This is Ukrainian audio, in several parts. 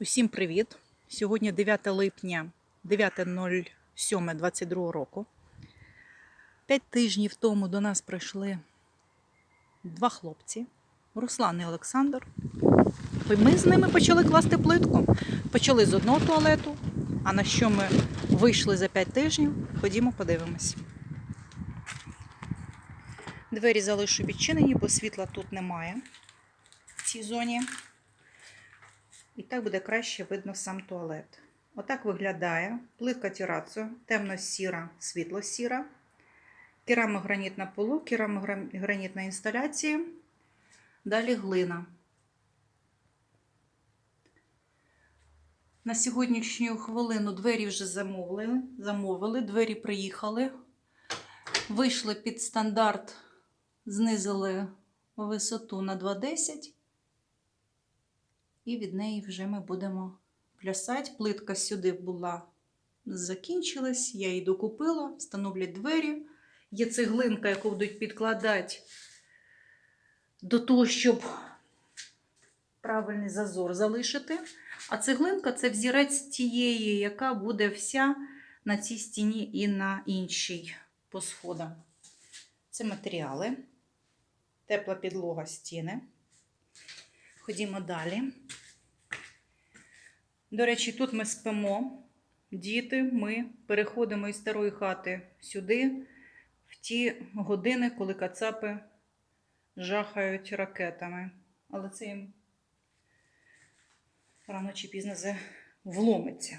Усім привіт! Сьогодні 9 липня 9.07.22 року. П'ять тижнів тому до нас прийшли два хлопці Руслан і Олександр. Ми з ними почали класти плитку. Почали з одного туалету. А на що ми вийшли за 5 тижнів? Ходімо, подивимось. Двері залишу відчинені, бо світла тут немає в цій зоні. І так буде краще видно сам туалет. Отак виглядає плитка тірацу, темно-сіра, світло-сіра, керамограніт на полу, керамограніт на інсталяції. Далі глина. На сьогоднішню хвилину двері вже замовили, замовили, двері приїхали. Вийшли під стандарт, знизили висоту на 2,10 і від неї вже ми будемо плясати. Плитка сюди була закінчилась, я її докупила, встановлять двері. Є цеглинка, яку будуть підкладати до того, щоб правильний зазор залишити. А цеглинка це взірець тієї, яка буде вся на цій стіні і на іншій по сходам. Це матеріали, тепла підлога стіни. Ходімо далі. До речі, тут ми спимо. Діти, ми переходимо із старої хати сюди, в ті години, коли кацапи жахають ракетами. Але це їм рано чи пізно вломиться.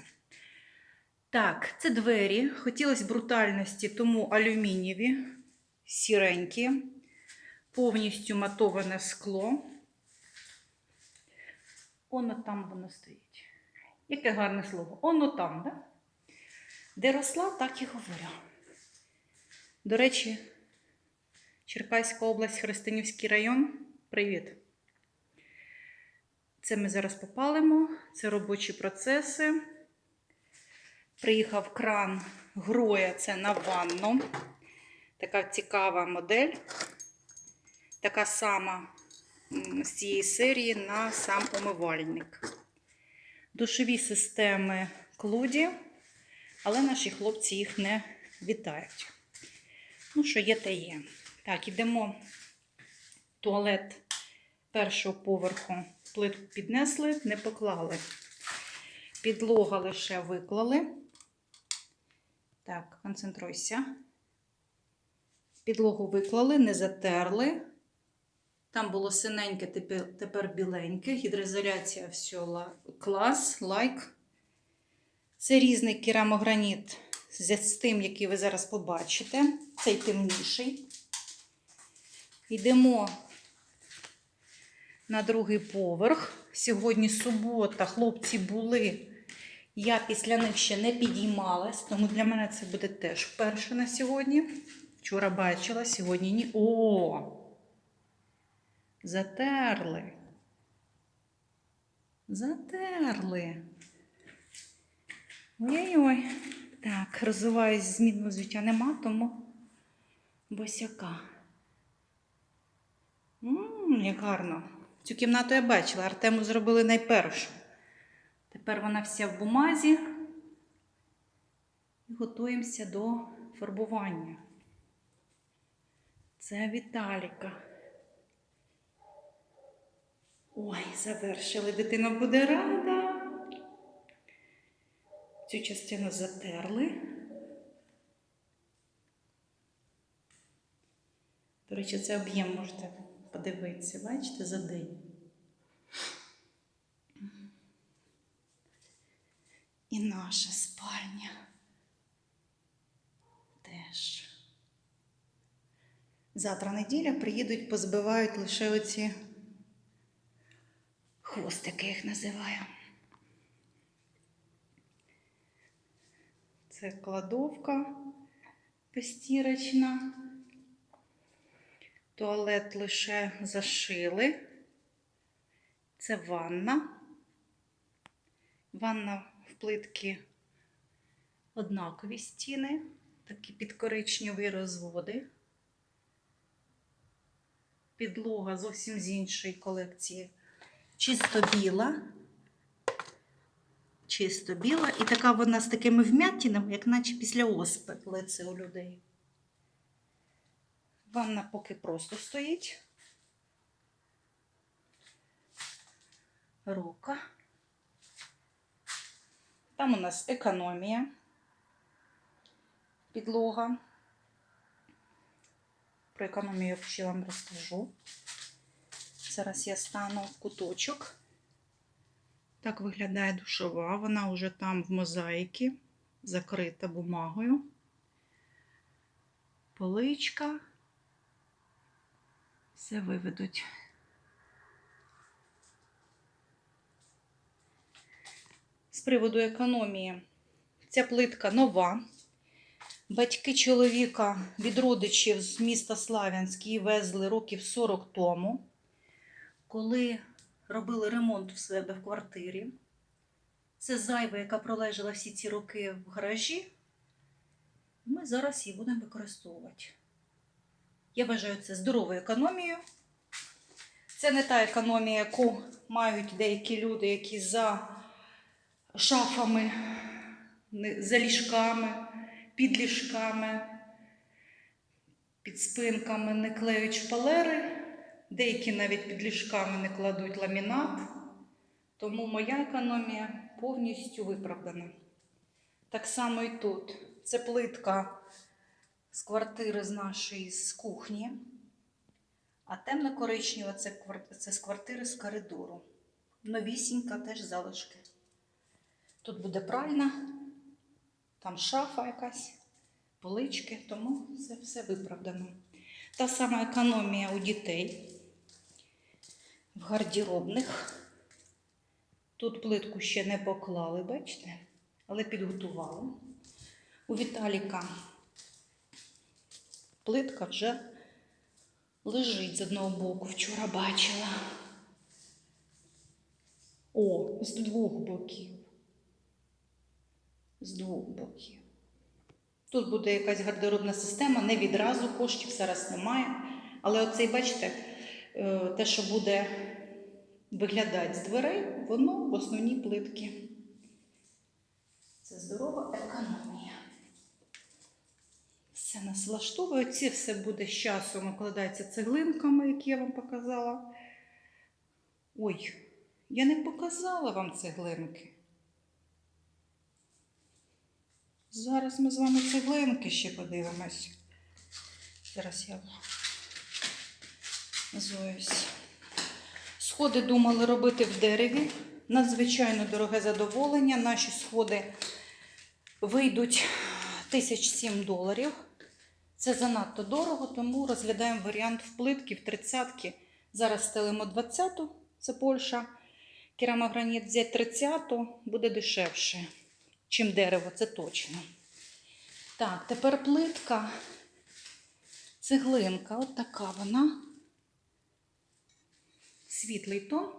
Так, це двері. Хотілося брутальності, тому алюмінієві, сіренькі, повністю матоване скло. Оно там воно стоїть. Яке гарне слово. Оно там, да? Де росла, так і говорю. До речі, Черкаська область, Христинівський район. Привіт. Це ми зараз попалимо. Це робочі процеси. Приїхав кран Гроя, це на ванну. Така цікава модель. Така сама з цієї серії на сам умивальник. Душові системи клуді, але наші хлопці їх не вітають. Ну, що є, те є. Так, ідемо в туалет першого поверху. Плитку піднесли, не поклали. Підлога лише виклали. Так, концентруйся. Підлогу виклали, не затерли. Там було синеньке, тепер, біленьке. Гідроізоляція ла- клас, лайк. Це різний керамограніт з тим, який ви зараз побачите. Цей темніший. Йдемо на другий поверх. Сьогодні субота, хлопці були. Я після них ще не підіймалась, тому для мене це буде теж вперше на сьогодні. Вчора бачила, сьогодні ні. О! Затерли. Затерли. Ой-ой. Так, розвиваюсь, змін взуття нема, тому босяка. Ммм, як гарно. Цю кімнату я бачила. Артему зробили найпершу. Тепер вона вся в бумазі. І готуємося до фарбування. Це Віталіка. Ой, завершили. Дитина буде рада. Цю частину затерли. До речі, це об'єм можете подивитися, бачите, за день. І наша спальня теж. Завтра неділя приїдуть, позбивають лише оці хвостики, їх називаю. Це кладовка постірочна. Туалет лише зашили. Це ванна. Ванна в плитки однакові стіни, такі підкоричневі розводи. Підлога зовсім з іншої колекції. Чисто біла. чисто біла, і така вона з такими вмятинами, як наче після оспи лице у людей. Ванна поки просто стоїть. Рука. Там у нас економія, підлога. Про економію я вам розкажу. Зараз я стану в куточок. Так виглядає душова. Вона вже там в мозаїки, закрита бумагою. Поличка. Все виведуть. З приводу економії. Ця плитка нова. Батьки чоловіка від родичів з міста Славянськ її везли років 40 тому, коли робили ремонт в себе в квартирі. Це зайва, яка пролежала всі ці роки в гаражі. Ми зараз її будемо використовувати. Я вважаю це здоровою економією. Це не та економія, яку мають деякі люди, які за шафами, за ліжками, під ліжками, під спинками не клеють шпалери. Деякі навіть під ліжками не кладуть ламінат. Тому моя економія повністю виправдана. Так само і тут. Це плитка з квартири з нашої з кухні. А темно-коричнева це, це з квартири з коридору. Новісінька теж залишки. Тут буде пральна, там шафа якась, полички, тому це все виправдано. Та сама економія у дітей в гардеробних. Тут плитку ще не поклали, бачите, але підготували. У Віталіка плитка вже лежить з одного боку. Вчора бачила. О, з двох боків. З двох боків. Тут буде якась гардеробна система, не відразу коштів зараз немає. Але оцей, бачите, е, те, що буде виглядати з дверей, воно в основній плитки. Це здорова економія. Все нас влаштовує. Це все буде з часом укладається цеглинками, які я вам показала. Ой, я не показала вам цеглинки. Зараз ми з вами цеглинки ще подивимось. Зараз я зоюсь. Сходи думали робити в дереві. Надзвичайно дороге задоволення. Наші сходи вийдуть 1007 доларів. Це занадто дорого, тому розглядаємо варіант в плитки в 30-ки. Зараз стелимо 20-ту, це Польща. Керамограніт взяти 30-ту, буде дешевше, чим дерево, це точно. Так, тепер плитка, цеглинка, от така вона. Світлий тон.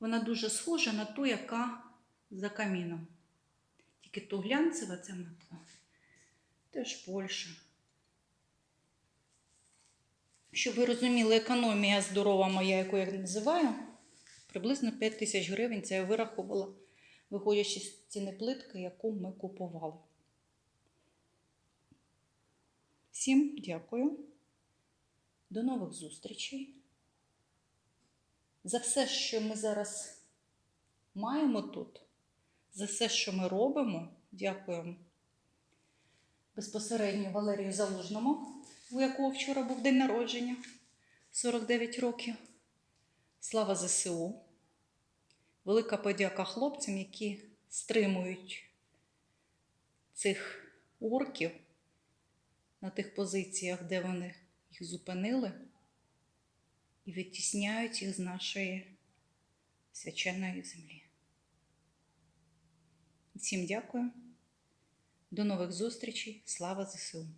Вона дуже схожа на ту, яка за каміном. Тільки то глянцева ця матва. Теж Польща. Щоб ви розуміли, економія здорова моя, яку я називаю, приблизно 5 тисяч гривень. Це я вирахувала, виходячи з ціни плитки, яку ми купували. Всім дякую. До нових зустрічей. За все, що ми зараз маємо тут, за все, що ми робимо, дякуємо безпосередньо Валерію Залужному, у якого вчора був день народження 49 років. Слава ЗСУ. Велика подяка хлопцям, які стримують цих орків на тих позиціях, де вони їх зупинили, і відтісняють їх з нашої священної землі. Всім дякую. До нових зустрічей. Слава ЗСУ!